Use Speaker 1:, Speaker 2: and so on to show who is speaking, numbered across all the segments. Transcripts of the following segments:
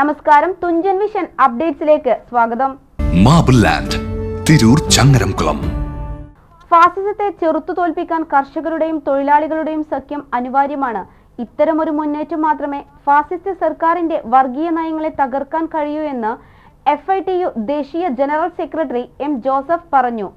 Speaker 1: നമസ്കാരം തുഞ്ചൻ വിഷൻ അപ്ഡേറ്റ്സിലേക്ക് സ്വാഗതം.
Speaker 2: Marble land Tirur Changaramkulam.
Speaker 1: ഫാസിസത്തെ ചെറുത്തു തോൽപ്പിക്കാൻ കർഷകരുടെയും തൊഴിലാളികളുടെയും സഖ്യം അനിവാര്യമാണ്. ഇത്തരമൊരു മുന്നേറ്റം മാത്രമേ ഫാസിസ്റ്റ് സർക്കാരിന്റെ വർഗീയ നയങ്ങളെ തകർക്കാൻ കഴിയൂ എന്ന് എഫ് ഐ ടി യു ദേശീയ ജനറൽ സെക്രട്ടറി എം ജോസഫ് പറഞ്ഞു.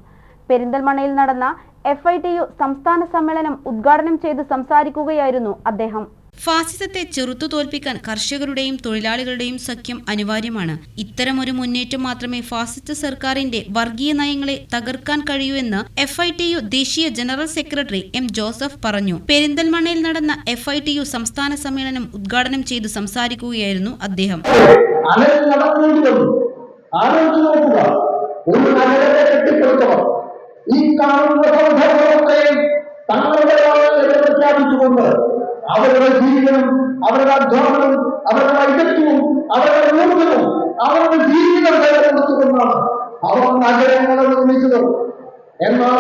Speaker 1: പെരിന്തൽമണ്ണയിൽ നടന്ന എഫ് ഐ ടി യു സംസ്ഥാന സമ്മേളനം ഉദ്ഘാടനം ചെയ്ത് സംസാരിക്കുകയായിരുന്നു അദ്ദേഹം.
Speaker 3: ഫാസിസത്തെ ചെറുത്തു തോൽപ്പിക്കാൻ കർഷകരുടെയും തൊഴിലാളികളുടെയും സഖ്യം അനിവാര്യമാണ്. ഇത്തരമൊരു മുന്നേറ്റം മാത്രമേ ഫാസിസ്റ്റ് സർക്കാരിന്റെ വർഗീയ നയങ്ങളെ തകർക്കാൻ കഴിയൂ എന്ന് എഫ് ഐ ടി യു ദേശീയ ജനറൽ സെക്രട്ടറി എം ജോസഫ് പറഞ്ഞു. പെരിന്തൽമണ്ണയിൽ നടന്ന എഫ് ഐ ടി യു സംസ്ഥാന സമ്മേളനം ഉദ്ഘാടനം ചെയ്തു സംസാരിക്കുകയായിരുന്നു അദ്ദേഹം.
Speaker 4: ഈ കാണുന്ന സൗധങ്ങളൊക്കെയും തങ്ങളുടെ പ്രഖ്യാപിച്ചുകൊണ്ട് അവരുടെ ജീവിതം അവരുടെ അധ്വാനവും അവരുടെ ഐക്യത്വവും അവരുടെ ഊർജവും അവരുടെ ജീവിതം കൊടുത്തുകൊണ്ടാണ് അവർ നഗരങ്ങളെ നിർമ്മിച്ചത്. എന്നാൽ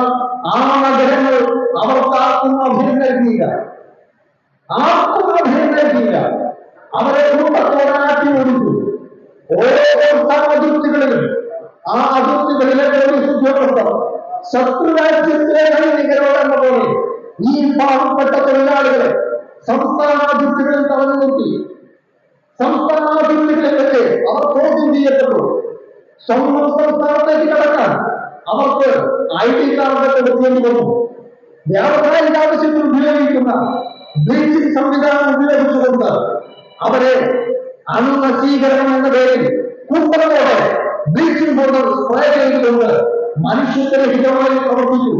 Speaker 4: ആ നഗരങ്ങൾ അവർക്ക് ആർക്കും അഭയം നൽകിയില്ല. ആർക്കും അഭയം നൽകിയില്ല. അവരെ കുടുംബത്തോടാക്കി ഓടിച്ചു. ഓരോ അതിർത്തികളിലും ആ അതിർത്തികളിലെ പോലീസ് ഉദ്യോഗസ്ഥർ ശത്രുരാജ്യത്തിലെ സൈനികരോടെന്ന പോലെ ഈ പാവപ്പെട്ട തൊഴിലാളികളെ സംസ്ഥാന അതിർത്തികളിൽ തടഞ്ഞു നിർത്തി. സംസ്ഥാന അതിർത്തികളിൽ വെച്ച് അവർ ചോദ്യം ചെയ്യപ്പെട്ടു. സ്വന്തം സംസ്ഥാനത്തേക്ക് കടക്കാൻ അവർക്ക് ഐ ഡി കാർഡ് കൊടുക്കേണ്ടി വന്നു. വ്യാവസായിക ആവശ്യത്തിൽ ഉപയോഗിക്കുന്ന ബ്ലീച്ചിങ് സംവിധാനം ഉപയോഗിച്ചുകൊണ്ട് അവരെ അണുനശീകരണം എന്ന പേരിൽ കൂട്ടത്തോടെ ബ്ലീച്ചിങ് പൗഡർ സ്പ്രേ ചെയ്തുകൊണ്ട് ഹിതമായി പ്രവർത്തിച്ചു.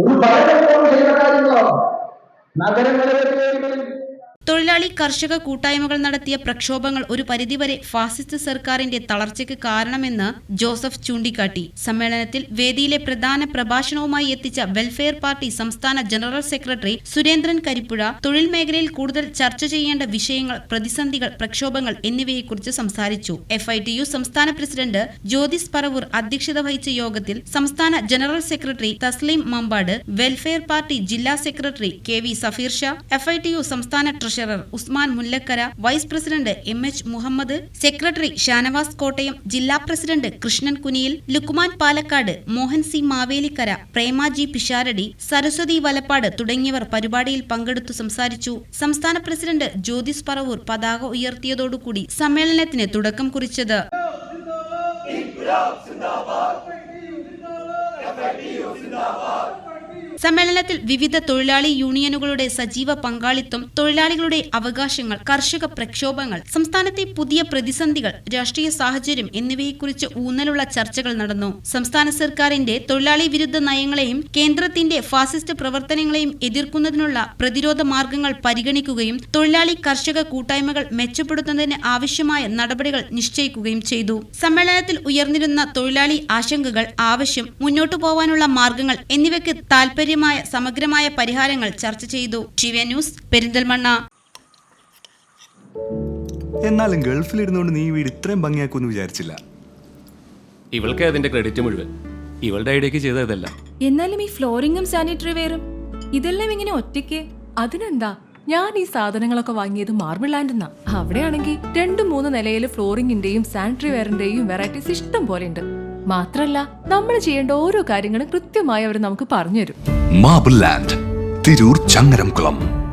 Speaker 4: ഒരു ഭരണകൂടം ചെയ്ത കാര്യങ്ങളാണ് ना करें मेरे बेटे
Speaker 3: തൊഴിലാളി കർഷക കൂട്ടായ്മകൾ നടത്തിയ പ്രക്ഷോഭങ്ങൾ ഒരു പരിധിവരെ ഫാസിസ്റ്റ് സർക്കാരിന്റെ തളർച്ചയ്ക്ക് കാരണമെന്ന് ജോസഫ് ചൂണ്ടിക്കാട്ടി. സമ്മേളനത്തിൽ വേദിയിലെ പ്രധാന പ്രഭാഷണവുമായി എത്തിച്ച വെൽഫെയർ പാർട്ടി സംസ്ഥാന ജനറൽ സെക്രട്ടറി സുരേന്ദ്രൻ കരിപ്പുഴ തൊഴിൽ മേഖലയിൽ കൂടുതൽ ചർച്ച ചെയ്യേണ്ട വിഷയങ്ങൾ പ്രതിസന്ധികൾ പ്രക്ഷോഭങ്ങൾ എന്നിവയെക്കുറിച്ച് സംസാരിച്ചു. എഫ് സംസ്ഥാന പ്രസിഡന്റ് ജ്യോതിസ് പറവൂർ അധ്യക്ഷത വഹിച്ച യോഗത്തിൽ സംസ്ഥാന general secretary Thasleem Mampad welfare party ജില്ലാ secretary K V Safeer Shah F സംസ്ഥാന treasurer Usman Mullakkara vice president M H Muhammad secretary Shanavas Kottayam ജില്ലാ പ്രസിഡന്റ് കൃഷ്ണൻ കുനിയിൽ ലുക്കുമാൻ പാലക്കാട് മോഹൻ സി മാവേലിക്കര പ്രേമാജി പിഷാരടി സരസ്വതി വലപ്പാട് തുടങ്ങിയവർ പരിപാടിയിൽ പങ്കെടുത്തു സംസാരിച്ചു. സംസ്ഥാന പ്രസിഡന്റ് ജ്യോതിസ് പറവൂർ പതാക ഉയർത്തിയതോടുകൂടി സമ്മേളനത്തിന് തുടക്കം കുറിച്ചത്. സമ്മേളനത്തിൽ വിവിധ തൊഴിലാളി യൂണിയനുകളുടെ സജീവ പങ്കാളിത്തം തൊഴിലാളികളുടെ അവകാശങ്ങൾ കർഷക പ്രക്ഷോഭങ്ങൾ സംസ്ഥാനത്തെ പുതിയ പ്രതിസന്ധികൾ രാഷ്ട്രീയ സാഹചര്യം എന്നിവയെക്കുറിച്ച് ഊന്നലുള്ള ചർച്ചകൾ നടന്നു. സംസ്ഥാന സർക്കാരിന്റെ തൊഴിലാളി വിരുദ്ധ നയങ്ങളെയും കേന്ദ്രത്തിന്റെ ഫാസിസ്റ്റ് പ്രവർത്തനങ്ങളെയും എതിർക്കുന്നതിനുള്ള പ്രതിരോധ മാർഗങ്ങൾ പരിഗണിക്കുകയും തൊഴിലാളി കർഷക കൂട്ടായ്മകൾ മെച്ചപ്പെടുത്തുന്നതിന് ആവശ്യമായ നടപടികൾ നിശ്ചയിക്കുകയും ചെയ്തു. സമ്മേളനത്തിൽ ഉയർന്നിരുന്ന തൊഴിലാളി ആശങ്കകൾ ആവശ്യം മുന്നോട്ടു പോവാനുള്ള മാർഗങ്ങൾ എന്നിവയ്ക്ക് താൽപര്യമായ സമഗ്രമായ പരിഹാരങ്ങൾ ചർച്ച ചെയ്തു. TV news Perinthalmanna.
Speaker 5: എന്നാലും ഗൾഫിൽ ഇരുന്നുകൊണ്ട് നീ വീട് ഇത്രയും ഭംഗിയാക്കുമെന്ന് വിചാരിച്ചില്ല.
Speaker 6: ഇവൾക്ക് അതിന്റെ ക്രെഡിറ്റ് മുഴുവൻ. ഇവളുടെ ഐഡിയക്ക് ചെയ്തതല്ല
Speaker 7: എന്നാലും ഈ ഫ്ലോറിങ്ങും സാനിറ്ററി വെയറും ഇതെല്ലാം ഇങ്ങനെ ഒറ്റയ്ക്ക്? അതിനെന്താ? ഞാൻ ഈ സാധനങ്ങളൊക്കെ വാങ്ങിയത് മാർബിൾ ലാൻഡെന്നാ അവിടെയാണെങ്കിൽ രണ്ടു മൂന്ന് നിലയിൽ ഫ്ലോറിങ്ങിന്റെയും സാനിറ്ററി വെയറിന്റെയും വെറൈറ്റീസ് ഇഷ്ടം പോലെ ഉണ്ട്. മാത്രല്ല നമ്മൾ ചെയ്യേണ്ട ഓരോ കാര്യങ്ങളും കൃത്യമായി അവർ നമുക്ക് പറഞ്ഞുതരും.
Speaker 2: Marble land Tirur Changaramkulam